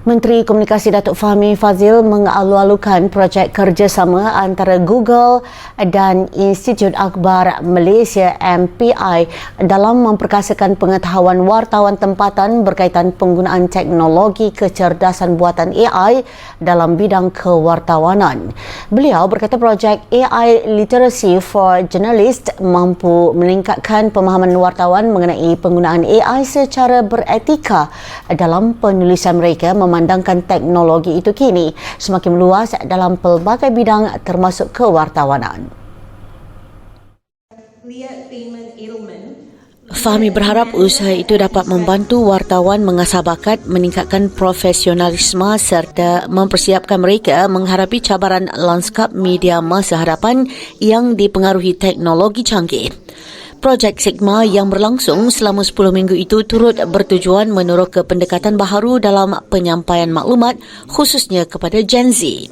Menteri Komunikasi Datuk Fahmi Fazil mengalu-alukan projek kerjasama antara Google dan Institut Akbar Malaysia MPI dalam memperkasakan pengetahuan wartawan tempatan berkaitan penggunaan teknologi kecerdasan buatan AI dalam bidang kewartawanan. Beliau berkata projek AI Literacy for Journalists mampu meningkatkan pemahaman wartawan mengenai penggunaan AI secara beretika dalam penulisan mereka memandangkan teknologi itu kini semakin meluas dalam pelbagai bidang termasuk kewartawanan. Fahmi berharap usaha itu dapat membantu wartawan mengasah bakat, meningkatkan profesionalisme serta mempersiapkan mereka menghadapi cabaran lanskap media masa hadapan yang dipengaruhi teknologi canggih. Projek Sigma yang berlangsung selama 10 minggu itu turut bertujuan meneroka pendekatan baharu dalam penyampaian maklumat khususnya kepada Gen Z.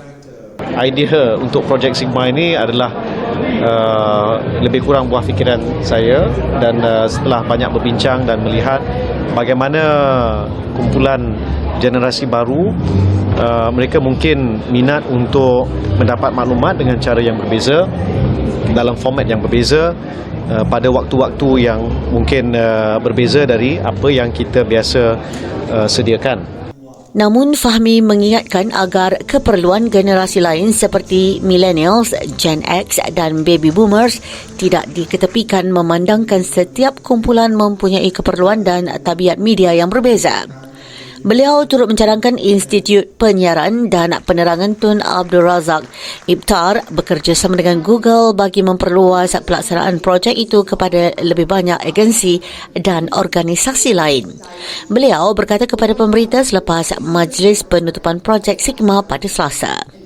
idea untuk projek Sigma ini adalah uh, lebih kurang buah fikiran saya dan uh, setelah banyak berbincang dan melihat bagaimana kumpulan generasi baru uh, mereka mungkin minat untuk mendapat maklumat dengan cara yang berbeza dalam format yang berbeza uh, pada waktu-waktu yang mungkin uh, berbeza dari apa yang kita biasa uh, sediakan. Namun Fahmi mengingatkan agar keperluan generasi lain seperti millennials, Gen X dan baby boomers tidak diketepikan memandangkan setiap kumpulan mempunyai keperluan dan tabiat media yang berbeza. Beliau turut mencadangkan Institut Penyiaran dan Penerangan Tun Abdul Razak Ibtar bekerjasama dengan Google bagi memperluas pelaksanaan projek itu kepada lebih banyak agensi dan organisasi lain. Beliau berkata kepada pemberita selepas majlis penutupan projek Sigma pada Selasa.